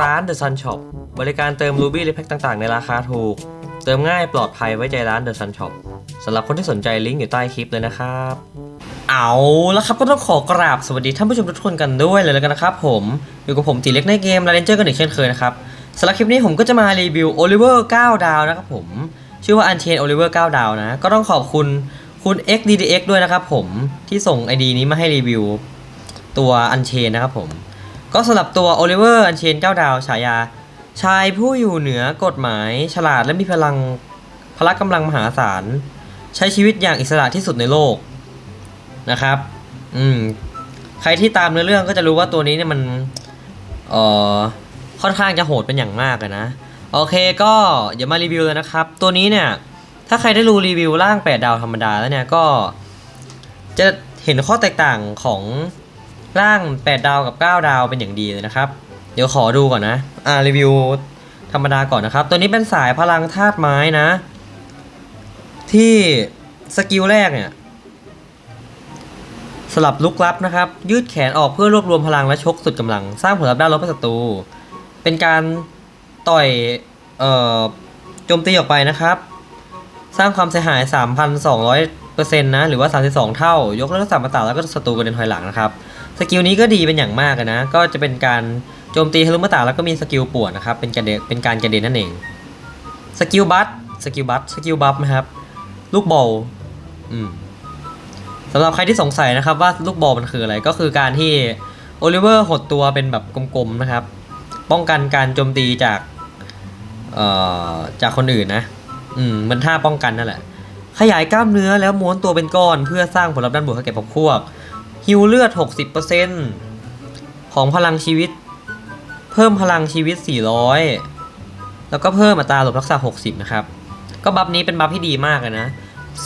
ร้าน The Sun Shop บริการเติม Ruby และแพ็คต่างๆ ในราคาถูก เติมง่ายปลอดภัยไว้ใจร้าน The Sun Shop สำหรับคนที่สนใจลิงก์อยู่ใต้คลิปเลยนะครับ เอาแล้วครับก็ต้องขอกราบสวัสดีท่านผู้ชมทุกคนกันด้วยเลยแล้วกันนะครับผม อยู่กับผมตีเล็กในเกม l า r นเจอร์กันอีกเช่นเคยนะครับสำหรับคลิปนี้ผมก็จะมารีวิว Oliver 9 ดาวนะครับผม ชื่อว่า Unchained Oliver 9 ดาวนะ ก็ต้องขอบคุณคุณ XDDX ด้วยนะครับผมที่ส่ง ID นี้มาให้รีวิว ตัว Unchained นะครับผม ก็สำหรับตัว Oliver Unchained 9ดาวฉายา ชายผู้อยู่เหนือกฎหมาย ฉลาดและมีพลังพละกำลังมหาศาล ใช้ชีวิตอย่างอิสระที่สุดในโลกนะครับ อืม ใครที่ตามเนื้อเรื่องก็จะรู้ว่าตัวนี้เนี่ยมันเอ่อค่อนข้างจะโหดเป็นอย่างมากเลยนะ โอเคก็เดี๋ยวมารีวิวเลยนะครับ ตัวนี้เนี่ย ถ้าใครได้ดูรีวิวร่าง 8 ดาวธรรมดาแล้วเนี่ยก็จะเห็นข้อแตกต่างของ ร่าง 8 ดาวกับ 9 ดาวเป็นอย่างดีเลยนะครับ เดี๋ยวขอดูก่อนนะ อ่ารีวิวธรรมดาก่อนนะครับ ตัวนี้เป็นสายพลังธาตุไม้นะ ที่สกิลแรกเนี่ยสลับลุกลับนะครับ ยืดแขนออกเพื่อรวบรวมพลังและชกสุดกำลัง สร้างผลลัพธ์ด้านลบให้ศัตรู เป็นการต่อยเอ่อโจมตีออกไปนะครับ สร้างความเสียหาย 3,200%นะ หรือว่า 32 เท่า ยกเลิกสามปะตาแล้วก็ศัตรูกระเด็นถอยหลังนะครับ สกิลนี้ก็ดีเป็นอย่างมากนะ ก็จะเป็นการโจมตีทะลุมาตาแล้วก็มีสกิลปวนนะครับ เป็นกระเดนเป็นการกระเด็นนั่นเอง สกิลบัตสกิลบัตสกิลบัฟนะครับ ลูกบอลอืมสำหรับใครที่สงสัยนะครับว่าลูกบอลมันคืออะไร ก็คือการที่โอลิเวอร์หดตัวเป็นแบบกลมๆนะครับ ป้องกันการโจมตีจากเอ่อจากคนอื่นนะ อืมมันท่าป้องกันนั่นแหละ ขยายกล้ามเนื้อแล้วม้วนตัวเป็นก้อน เพื่อสร้างผลลัพธ์ด้านบวกให้แก่พวกพวก ฮิวเลือด 60%ของพลังชีวิต เพิ่มพลังชีวิต 400 แล้วก็เพิ่มอัตราหลบทักษะ60 นะครับ ก็บัฟนี้เป็นบัฟที่ดีมากเลยนะ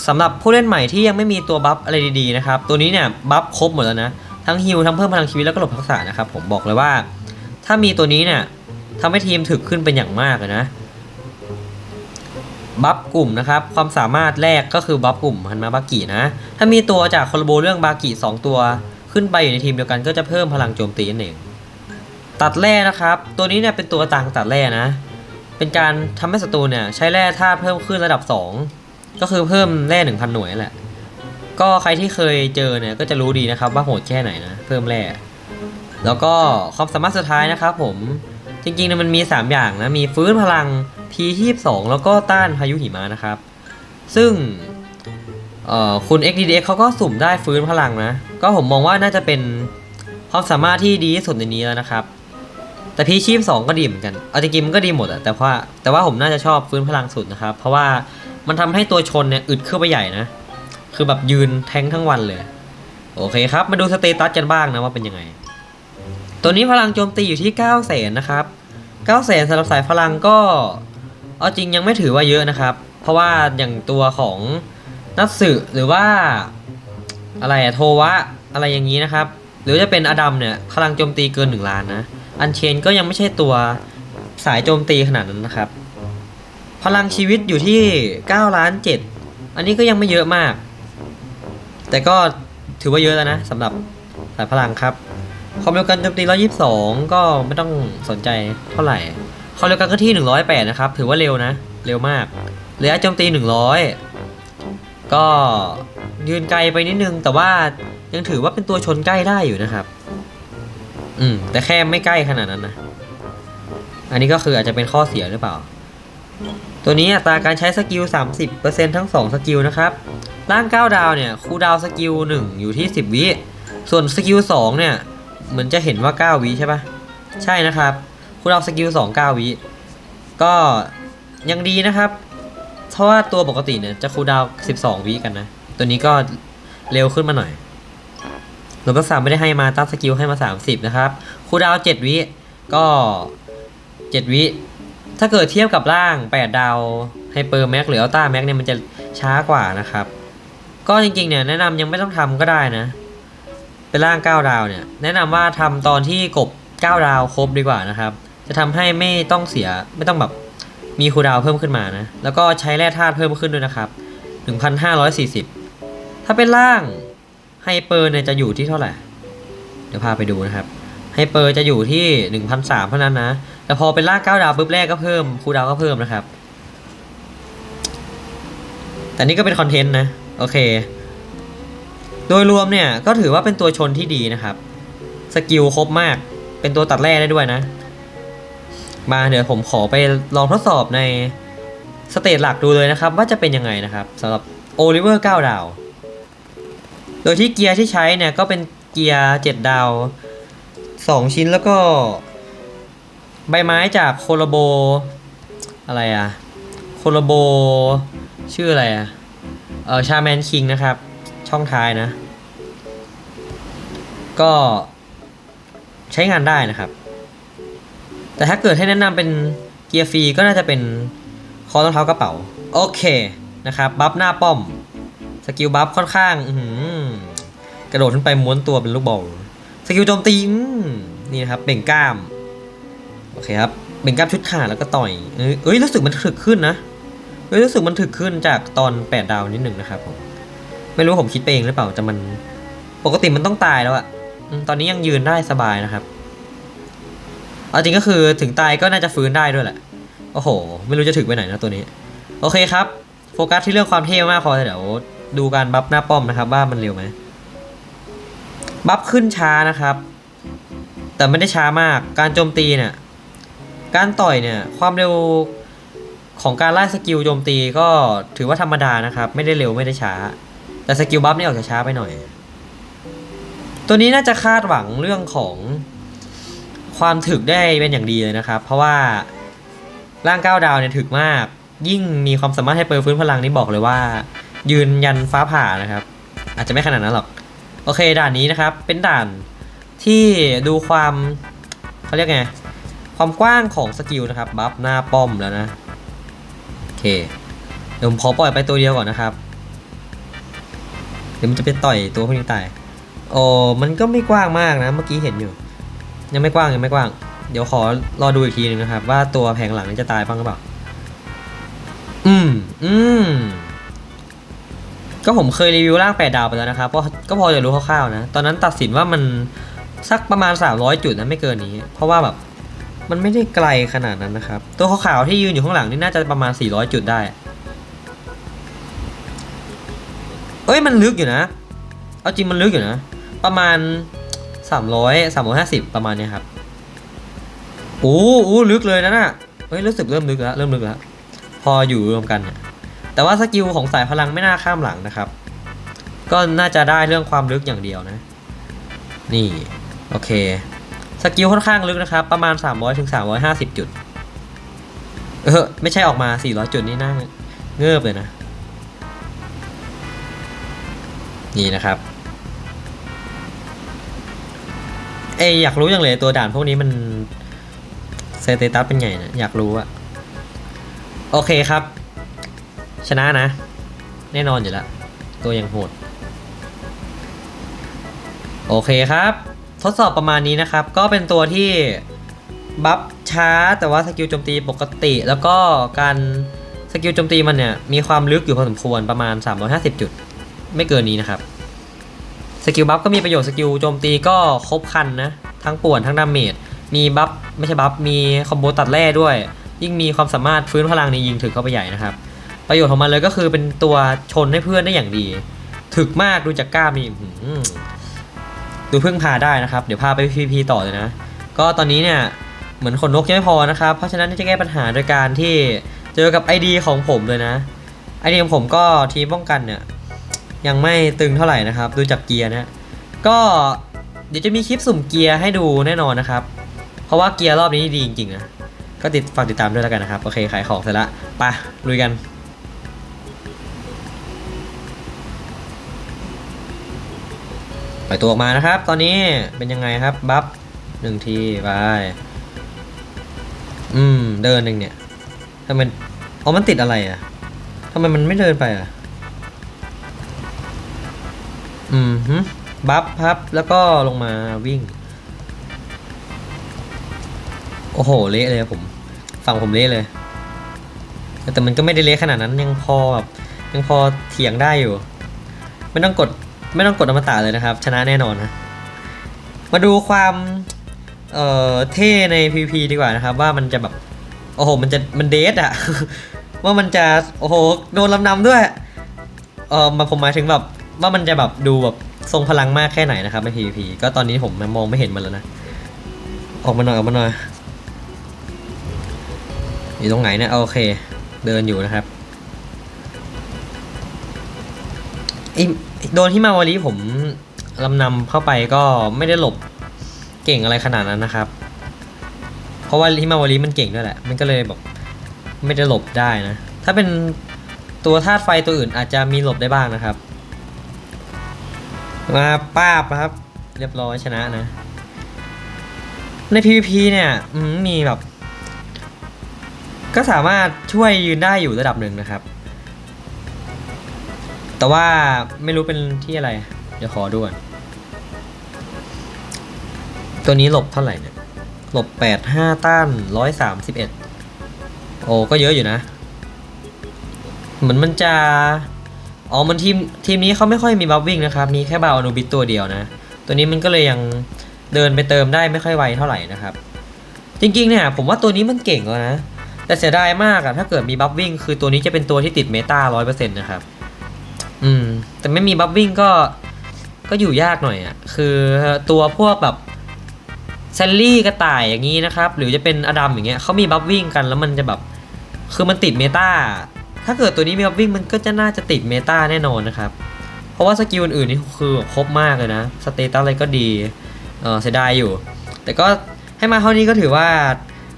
สำหรับผู้เล่นใหม่ที่ยังไม่มีตัวบัฟอะไรดีๆนะครับ ตัวนี้เนี่ยบัฟครบหมดแล้วนะ ทั้งฮิวทั้งเพิ่มพลังชีวิตแล้วก็หลบทักษะนะครับ ผมบอกเลยว่า ถ้ามีตัวนี้เนี่ยทำให้ทีมถึกขึ้นเป็นอย่างมากเลยนะ บัฟกลุ่มนะครับ ความสามารถแรกก็คือบัฟกลุ่มฮันมาบากินะ ถ้ามีตัวจากคอลโบเรื่องบากิ2ตัว ขึ้นไปอยู่ในทีมเดียวกันก็จะเพิ่มพลังโจมตีนั่นเองตัดแร่นะครับ ตัวนี้เนี่ยเป็นตัวต่างตัดแร่นะ เป็นการทำให้ศัตรูเนี่ยใช้แร่ธาตุเพิ่มขึ้นระดับ 2 ก็คือเพิ่มแร่1,000 หน่วยแหละ ก็ใครที่เคยเจอเนี่ยก็จะรู้ดีนะครับว่าโหดแค่ไหนนะ เพิ่มแร่ แล้วก็ความสามารถสุดท้ายนะครับผม จริงๆเนี่ยมันมี 3 อย่างนะ มีฟื้นพลัง P22 แล้วก็ต้านพายุหิมะนะครับ ซึ่งเอ่อคุณ XDDX เขาก็สุ่มได้ฟื้นพลังนะ ก็ผมมองว่าน่าจะเป็นความสามารถที่ดีที่สุดในนี้แล้วนะครับ แต่ P22 ก็ดีเหมือนกันเอาจริงๆมันก็ดีหมดอะแต่ว่าแต่ว่าผมน่าจะชอบฟื้นพลังสุดนะครับ เพราะว่ามันทำให้ตัวชนเนี่ยอึดขึ้นไปใหญ่นะ คือแบบยืนแทงทั้งวันเลย โอเคครับ มาดูสเตตัสกันบ้างนะว่าเป็นยังไง ตัวนี้พลังโจมตีอยู่ที่9 0 0 0 0นะครับ9 0 0 0 0สำหรับสายพลังก็ เอาจริงยังไม่ถือว่าเยอะนะครับ เพราะว่าอย่างตัวของนัตสึหรือว่าอะไรอะโทวะอะไรอย่างนี้นะครับ หรือจะเป็นอดัมเนี่ยพลังโจมตีเกิน1ล้านนะ อันเชนก็ยังไม่ใช่ตัวสายโจมตีขนาดนั้นนะครับ พลังชีวิตอยู่ที่9ล้าน7อันนี้ก็ยังไม่เยอะมาก แต่ก็ถือว่าเยอะแล้วนะสำหรับสายพลังครับความเร็วการโจมตี 122 ก็ไม่ต้องสนใจเท่าไหร่ ความเร็วการเคลื่อนที่ 108 นะครับ ถือว่าเร็วนะ เร็วมากระยะโจมตี 100 ก็ยืนไกลไปนิดนึง แต่ว่ายังถือว่าเป็นตัวชนใกล้ได้อยู่นะครับ อืม แต่แค่ไม่ใกล้ขนาดนั้นนะ อันนี้ก็คืออาจจะเป็นข้อเสียหรือเปล่า ตัวนี้อัตราการใช้สกิล 30%ทั้ง 2 สกิลนะครับ ร่าง 9 ดาวเนี่ย คูดาวสกิล 1 อยู่ที่ 10 วิ ส่วนสกิล 2 เนี่ย เหมือนจะเห็นว่า 9 วิใช่ปะใช่นะครับ คูลดาวสกิล2 9วิ ก็ยังดีนะครับ เพราะว่าตัวปกติเนี่ยจะคูดาวน์12วิกันนะ ตัวนี้ก็เร็วขึ้นมาหน่อยหลวงพ่อสามไม่ได้ให้มาตั้งสกิลให้มา30นะครับคูดาวน์7วิ ก็7วิ ถ้าเกิดเทียบกับร่าง8ดาวไฮเปอร์แม็กหรืออัลต้าแม็กเนี่ยมันจะช้ากว่านะครับ ก็จริงๆเนี่ยแนะนำยังไม่ต้องทำก็ได้นะ เป็นร่าง9ดาวเนี่ย แนะนำว่าทำตอนที่กบ9ดาวครบดีกว่านะครับ จะทำให้ไม่ต้องเสียไม่ต้องแบบมีคูดาวเพิ่มขึ้นมานะ แล้วก็ใช้แร่ธาตุเพิ่มขึ้นด้วยนะครับ 1,540 ถ้าเป็นร่างไฮเปอร์เนี่ยจะอยู่ที่เท่าไหร่ เดี๋ยวพาไปดูนะครับไฮเปอร์จะอยู่ที่ 1,300เท่านั้นนะ แต่พอเป็นล่างเก้าดาวปุ๊บแรกก็เพิ่มคูดาวก็เพิ่มนะครับ แต่นี่ก็เป็นคอนเทนต์นะ โอเค โดยรวมเนี่ยก็ถือว่าเป็นตัวชนที่ดีนะครับ สกิลครบมาก เป็นตัวตัดแร่ได้ด้วยนะ มาเดี๋ยวผมขอไปลองทดสอบในสเตจหลักดูเลยนะครับ ว่าจะเป็นยังไงนะครับสำหรับโอลิเวอร์9ดาว โดยที่เกียร์ที่ใช้เนี่ยก็เป็นเกียร์7ดาว 2 ชิ้นแล้วก็ ใบไม้จากโคโลโบ อะไรอะโคโลโบ ชื่ออะไรอะเออชาแมนคิงนะครับ ช่องท้ายนะ ก็ใช้งานได้นะครับ แต่ถ้าเกิดให้แนะนำเป็นเกียร์ฟรีก็น่าจะเป็นคอรองเท้ากระเป๋า โอเคนะครับบัฟหน้าป้อม สกิลบัฟค่อนข้างกระโดดขึ้นไปม้วนตัวเป็นลูกบอลสกิลโจมตีนี่นะครับเบ่งกล้าม โอเคครับเบ่งกล้ามชุดขาดแล้วก็ต่อยเอ้ยเอ้ยรู้สึกมันถึกขึ้นนะเอ้ยรู้สึกมันถึกขึ้นจากตอน8ดาวนิดหนึ่งนะครับผมไม่รู้ผมคิดไปเองหรือเปล่าแต่มันปกติมันต้องตายแล้วอะตอนนี้ยังยืนได้สบายนะครับ เอาจริงก็คือถึงตายก็น่าจะฟื้นได้ด้วยแหละ โอ้โห ไม่รู้จะถึงไปไหนนะตัวนี้ โอเคครับ โฟกัสที่เรื่องความเท่มากพอเดี๋ยวดูการบัฟหน้าป้อมนะครับว่ามันเร็วไหมบัฟขึ้นช้านะครับ แต่ไม่ได้ช้ามาก การโจมตีเนี่ย การต่อยเนี่ย ความเร็วของการไล่สกิลโจมตีก็ถือว่าธรรมดานะครับ ไม่ได้เร็วไม่ได้ช้า แต่สกิลบัฟนี่ออกจะช้าไปหน่อย ตัวนี้น่าจะคาดหวังเรื่องของ ความถึกได้เป็นอย่างดีเลยนะครับ เพราะว่าร่างก้าวดาวเนี่ยถึกมาก ยิ่งมีความสามารถให้เปิดฟื้นพลังนี่บอกเลยว่า ยืนยันฟ้าผ่านะครับ อาจจะไม่ขนาดนั้นหรอก โอเคด่านนี้นะครับ เป็นด่านที่ดูความเขาเรียกไง ความกว้างของสกิลนะครับ บัฟหน้าป้อมแล้วนะโอเคเดี๋ยวผมขอปล่อยไปตัวเดียวก่อนนะครับเดี๋ยวมันจะไปต่อยตัวพวกนี้ตายโอ้มันก็ไม่กว้างมากนะ เมื่อกี้เห็นอยู่ ยังไม่กว้างยังไม่กว้าง เดี๋ยวขอรอดูอีกทีนึงนะครับ ว่าตัวแผงหลังจะตายบ้างหรือเปล่า อืม อืม ก็ผมเคยรีวิวร่างแปดดาวไปแล้วนะครับ ก็ก็พอจะรู้คร่าวๆนะ ตอนนั้นตัดสินว่ามันสักประมาณ 300 จุดนะไม่เกินนี้ เพราะว่าแบบมันไม่ได้ไกลขนาดนั้นนะครับ ตัวขาวๆที่ยืนอยู่ข้างหลังนี่น่าจะประมาณ 400 จุดได้ เอ้ยมันลึกอยู่นะ เอาจริงมันลึกอยู่นะ ประมาณ 300 350ประมาณนี้ครับโอ้โหลึกเลยนะน่ะเฮ้ยรู้สึกเริ่มลึกแล้วเริ่มลึกแล้วพออยู่รวมกันแต่ว่าสกิลของสายพลังไม่น่าข้ามหลังนะครับ ก็น่าจะได้เรื่องความลึกอย่างเดียวนะ นี่โอเคสกิลค่อนข้างลึกนะครับ ประมาณ 300ถึง350 จุด เออไม่ใช่ออกมา 400 จุดนี่น่าเงือบเลยนะ นี่นะครับ ออยากรู้อย่างเลยตัวด่านพวกนี้มันเซตตัสเป็นไงนะอยากรู้อะโอเคครับ ชนะนะ แน่นอนอยู่แล้ว ตัวยังโหด โอเคครับ ทดสอบประมาณนี้นะครับ ก็เป็นตัวที่บัฟช้าแต่ว่าสกิลโจมตีปกติ แล้วก็การสกิลโจมตีมันเนี่ย มีความลึกอยู่พอสมควรประมาณ 350 จุด ไม่เกินนี้นะครับ สกิลบัฟก็มีประโยชน์สกิลโจมตีก็ครบคันนะ ทั้งป่วนทั้งดาเมจมีบัฟไม่ใช่บัฟมีคอมโบตัดแร่ด้วย ยิ่งมีความสามารถฟื้นพลังในยิงถึกเข้าไปใหญ่นะครับ ประโยชน์ของมันเลยก็คือเป็นตัวชนให้เพื่อนได้อย่างดี ถึกมากดูจากกล้ามีดูเพึ่งพาได้นะครับ เดี๋ยวพาไปพีพีต่อเลยนะ ก็ตอนนี้เนี่ยเหมือนขนนกยังไม่พอนะครับ เพราะฉะนั้นจะแก้ปัญหาโดยการที่เจอกับ ID ของผมเลยนะ ID ของผมก็ทีมป้องกันเนี่ย ยังไม่ตึงเท่าไหร่นะครับ ดูจากเกียร์นะก็เดี๋ยวจะมีคลิปสุ่มเกียร์ให้ดูแน่นอนนะครับ เพราะว่าเกียร์รอบนี้ดีจริงๆนะก็ติดฝากติดตามด้วยแล้วกันนะครับ โอเคขายของเสร็จละไปลุยกันปล่อยตัวออกมานะครับ ตอนนี้เป็นยังไงครับ บัฟหนึ่งทีไปอืม เดินหนึ่งเนี่ยทำไมอ๋อมันติดอะไรอะทำไมมันไม่เดินไปอะ อืมฮึบัฟพับ แล้วก็ลงมาวิ่ง โอ้โห เละเลยครับผม ฝั่งผมเละเลย แต่มันก็ไม่ได้เละขนาดนั้นยังพอแบบยังพอเถียงได้อยู่ ไม่ต้องกดไม่ต้องกดอมตะเลยนะครับ ชนะแน่นอนนะ มาดูความเอ่อเท่ใน PVP ดีกว่านะครับ ว่ามันจะแบบ โอ้โห มันจะมันเดทอะว่ามันจะ โอ้โห โดนลำนำด้วย เออมาผมหมายถึงแบบ ว่ามันจะแบบดูแบบทรงพลังมากแค่ไหนนะครับใน PVP ก็ตอนนี้ผมมองไม่เห็นมันแล้วนะ ออกมาหน่อยออกมาหน่อยอยู่ตรงไหนเนี่ยโอเค เดินอยู่นะครับไอโดนที่มาวารีผมลำนำเข้าไปก็ไม่ได้หลบเก่งอะไรขนาดนั้นนะครับ เพราะว่าที่มาวารีมันเก่งด้วยแหละ มันก็เลยแบบไม่ได้หลบได้นะ ถ้าเป็นตัวธาตุไฟตัวอื่นอาจจะมีหลบได้บ้างนะครับ มาป้าบนะครับ เรียบร้อยชนะนะ ใน PVP เนี่ยมีแบบ ก็สามารถช่วยยืนได้อยู่ระดับหนึ่งนะครับ แต่ว่าไม่รู้เป็นที่อะไร เดี๋ยวขอดูก่อนตัวนี้หลบเท่าไหร่เนี่ย หลบแปดห้าต้านร้อยสามสิบเอ็ดโอ้ ก็เยอะอยู่นะ เหมือนมันจะ อ๋อ มันทีมทีมนี้เขาไม่ค่อยมีบัฟวิ่งนะครับ มีแค่บาอนุบิตตัวเดียวนะ ตัวนี้มันก็เลยยังเดินไปเติมได้ไม่ค่อยไวเท่าไหร่นะครับ จริงๆเนี่ยผมว่าตัวนี้มันเก่งแล้วนะ แต่เสียดายมากอะถ้าเกิดมีบัฟวิ่งคือตัวนี้จะเป็นตัวที่ติดเมตาร้อยเปอร์เซ็นต์นะครับ อืม แต่ไม่มีบัฟวิ่งก็ ก็อยู่ยากหน่อยอะคือตัวพวกแบบแซลลี่กระต่ายอย่างนี้นะครับ หรือจะเป็นอดัมอย่างเงี้ยเขามีบัฟวิ่งกันแล้วมันจะแบบ คือมันติดเมตา ถ้าเกิดตัวนี้มีบัฟวิ่งมันก็จะน่าจะติดเมตาแน่นอนนะครับ เพราะว่าสกิลอื่นๆนี่คือครบมากเลยนะ สเตตัสอะไรก็ดี เออเสียดายอยู่ แต่ก็ให้มาเท่านี้ก็ถือว่า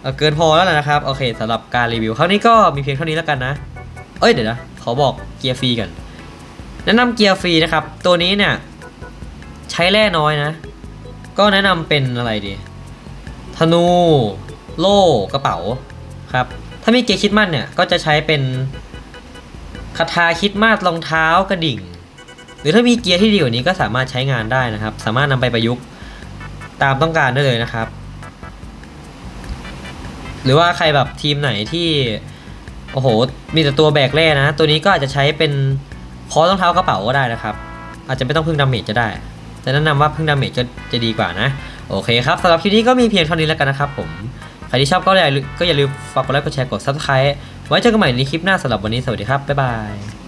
เเกินพอแล้วนะครับ โอเคสำหรับการรีวิวครั้งนี้ก็มีเพียงเท่านี้แล้วกันนะ เอ้ยเดี๋ยวนะ ขอบอกเกียร์ฟรีกัน แนะนำเกียร์ฟรีนะครับ ตัวนี้เนี่ยใช้แร่น้อยนะ ก็แนะนำเป็นอะไรดี ธนู โล่ กระเป๋าครับ ถ้ามีเกียร์คิดมั่นเนี่ยก็จะใช้เป็น คาถาคิดมาสรองเท้ากระดิ่ง หรือถ้ามีเกียร์ที่ดีกว่านี้ก็สามารถใช้งานได้นะครับ สามารถนำไปประยุกต์ตามต้องการได้เลยนะครับ หรือว่าใครแบบทีมไหนที่โอ้โห มีแต่ตัวแบกแร่นะ ตัวนี้ก็อาจจะใช้เป็นคอรองเท้ากระเป๋าก็ได้นะครับ อาจจะไม่ต้องพึ่งดาเมจจะได้ แต่แนะนำว่าพึ่งดาเมจจะจะดีกว่านะ โอเคครับสำหรับคลิปนี้ก็มีเพียงเท่านี้แล้วกันนะครับผม ใครที่ชอบก็อย่าลืมก็อย่าลืมฝากกดไลค์กดแชร์กด subscribe ไว้เจอกันใหม่ในคลิปหน้าสำหรับวันนี้สวัสดีครับบ๊ายบาย